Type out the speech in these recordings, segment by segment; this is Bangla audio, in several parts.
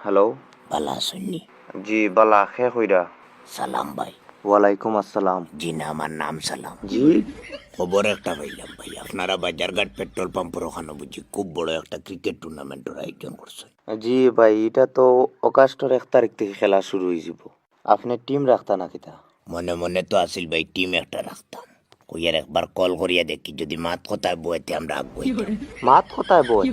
হ্যালো বালা শুননি জি বালা খে কইরা সালাম ভাই ওয়ালাইকুম আসসালাম জি না আমার নাম সালাম জি খবর একটা পাইলাম ভাই আপনারা বাজারঘাট পেট্রোল পাম্পের ওখানে বুঝি খুব বড় একটা ক্রিকেট টুর্নামেন্টের আয়োজন করছেন জি ভাই এটা তো অগাস্টর এক তারিখ থেকে খেলা শুরু হয়ে যাব আপনি টিম রাখতা না কিতা মনে মনে তো আসিল ভাই টিম একটা রাখতাম কইয়ার একবার কল করিয়া দেখি যদি মাত কথায় বইতে আমরা আগুয়াই মাত কোথায় বই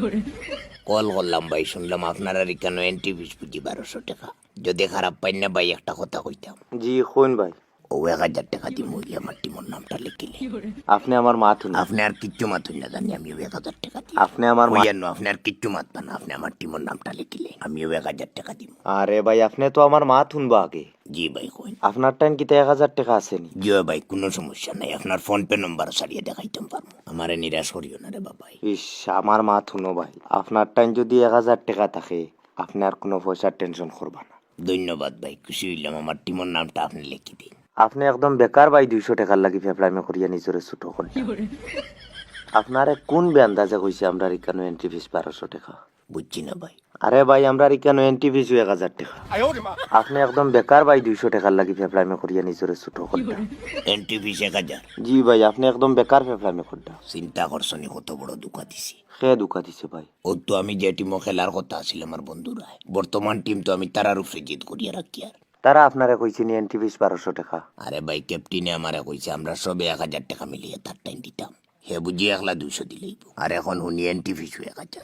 কল করলাম ভাই শুনলাম আপনারা এখানে এন্ট্রি ফিস বুঝি বারোশো টাকা। যদি খারাপ পাই না ভাই একটা কথা কইতাম। জি কইন ভাই? ও এক হাজার টাকা দিয়ে মহিলা আমার টিমর নামটা লিখিলে। আপনি আমার মাত শুনুন আপনি আর কিচ্ছু মাতুন না জানি আমিও এক হাজার টাকা দিই আপনি আমার মা- ওইয়ানো আপনি আর কিচ্ছু মাতবেন না আপনি আমার টিমর নামটা লিখিলে আমিও এক হাজার টাকা দিব আরে ভাই আপনি তো আমার মাত শুনবা আগে। জি ভাই কইন। আপনার টাইম কিতা এক হাজার টাকা আসেনি? জি ভাই কোনো সমস্যা নাই আপনার ফোন পে নম্বর সারিয়ে দেখাইতাম পারব। আমার নিরাশ করিও না রে বাবাই। ইস আমার মা থুনো ভাই আপনার টাইম যদি এক হাজার টাকা থাকে আপনি আর কোনো পয়সার টেনশন করবা না। ধন্যবাদ ভাই খুশি হইলাম আমার টিমর নামটা আপনি লিখি দিন। আপনি একদম বেকার ভাই দুইশো টাকার লাগি ফেফলামে করিয়া নিজরে ছোট করে আপনারে কোন বেন্দাজে কইছে আমরা রিকানো এন্ট্রি ফিস বারোশো টাকা? বুঝছি না ভাই। আরে ভাই আমরা এখানে এন্ট্রি ফিস এক হাজার টাকা? আপনি একদম বেকার ভাই দুইশো টাকার লাগি ফেফলামে করিয়া নিজরে ছোট করে এন্ট্রি ফিস এক হাজার। জি ভাই আপনি একদম বেকার ফেফলামে করডা চিন্তা করছনি কত বড় দুঃখা দিছি? সে দুকা দিছে ভাই? ও তো আমি যে টিমও খেলার কথা আছিল আমার বন্ধুরা। বর্তমান টিম তো আমি তারার উপরে জিত করিয়া রাখি আর। তারা আপনারে কইছে নি এন্ট্রি ফিস বারোশো টাকা। আরে ভাই ক্যাপ্টেনে আমারে কইছে আমরা সবে এক হাজার টাকা মিলিয়ে তার টাইম দিতাম। হে বুঝি একলা দুইশো দিলেই আর এখন শুনি এন্ট্রি ফিস এক হাজার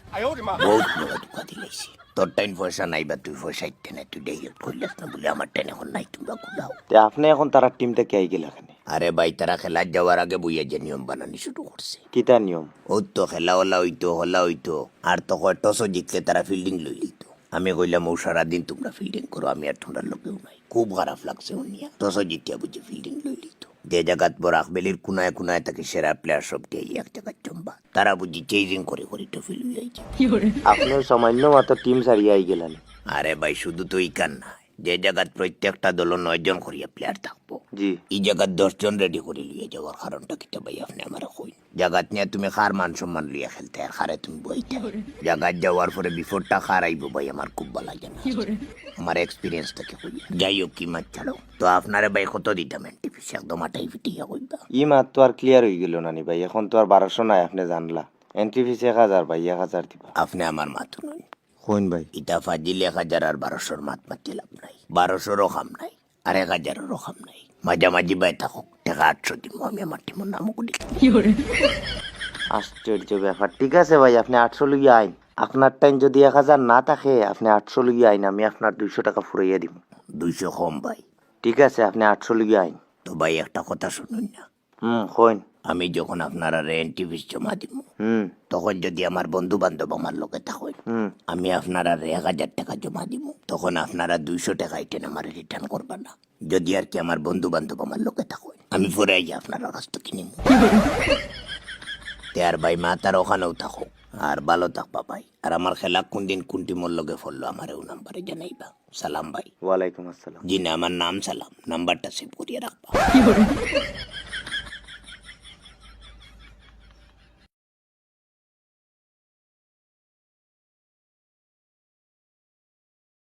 বহুত বড় দুঃখা দিলাইছি তোর টাইম পয়সা নাই বা তুই পয়সা ইতে নাই তুই ডাইরেক্ট কইলাস না বলে আমার টাইম এখন নাই তোমরা কুলাও। তে আপনি এখন তারা টিম থেকে আই গেলা কেন আরে ভাই তারা খেলার যাওয়ার আগে বইয়া যে নিয়ম বানানি শুরু করছে কিতা নিয়ম? ও তো খেলা হলা হইতো হলা হইতো। আর তো কয় টসও জিতলে তারা ফিল্ডিং লই লইত। আমি কইলাম ও সারাদিন তোমরা ফিল্ডিং করো আমি আর তোমরা লোকেও নাই। খুব খারাপ লাগছে উনিয়া টসও জিতিয়া বুঝি ফিল্ডিং লই লইত। যে জায়গাত বড় আকবেলির কুনায় কুনায় তাকে সেরা প্লেয়ার সব কে এক জায়গায় চম্বা তারা বুঝি চেজিং করে করে তো ফিল হইয়াছে আপনি সামান্য মাত্র টিম সারি আই গেলেন। আরে ভাই শুধু তো ইকান না যে জায়গাত প্রত্যেকটা দল নয়জন করিয়া প্লেয়ার থাকব। জি। এই জায়গাত দশজন রেডি করে লিয়ে যাওয়ার কারণটা কিটা ভাই আপনি আমার কই জায়গাত নিয়ে তুমি খার মান সম্মান লিয়ে খেলতে আর খারে তুমি বইতে। জায়গাত যাওয়ার পরে বিফোরটা খার আইব ভাই আমার খুব ভালো লাগে না। আমার এক্সপিরিয়েন্স থেকে কই যাই হোক কি মাছ ছাড়ো তো আপনারে ভাই কত দিতাম? এন্টিপিস একদম আটাই ফিটিয়া কইবা। ই মাত তো আর ক্লিয়ার হয়ে গেল নানি ভাই এখন তো আর বারোশো নাই আপনি জানলা। এন্ট্রি ফিস এক হাজার ভাই এক হাজার দিবা। আপনি আমার মাথু নই। কইন ভাই? ইটা ফাজিল এক হাজার আর বারোশোর মাত মাতি লাভ নাই। বারোশোরও খাম নাই আর এক হাজারেরও খাম নাই। মাঝামাঝি বাই থাকুক। টাকা আটশো দিব আমি আমার টিমোর নামও করি আশ্চর্য ব্যাপার ঠিক আছে ভাই আপনি আটশো লুগি আইন। আপনার টাইম যদি এক হাজার না থাকে আপনি আটশো লুগি আইন আমি আপনার দুইশো টাকা ফুরাইয়া দিব দুইশো কম ভাই। ঠিক আছে আপনি আটশো লুগি আইন। তো ভাই একটা কথা শুনুন না হুম। কইন আমি যখন আপনারা রেন্ট ফিস জমা দিব তখন যদি আমার বন্ধু বান্ধব আমার লোকে থাকেন হুম আমি আপনারা এক হাজার টাকা জমা দিব তখন আপনারা দুইশো টাকা আইটেন আমার রিটার্ন করবেন না। যদি আর কি আমার বন্ধু বান্ধব আমার লোকে থাকেন আমি পরে আই আপনার কাছ থেকে নিব তে আর ভাই মা তার ওখানেও থাকো আর ভালো থাকবা ভাই আর আমার খেলা কোন দিন কোনটি মোর লগে ফললো আমার ও নাম্বারে জানাইবা। সালাম ভাই। ওয়ালাইকুম আসসালাম। জি না আমার নাম সালাম। নাম্বারটা সেভ করিয়ে রাখবা।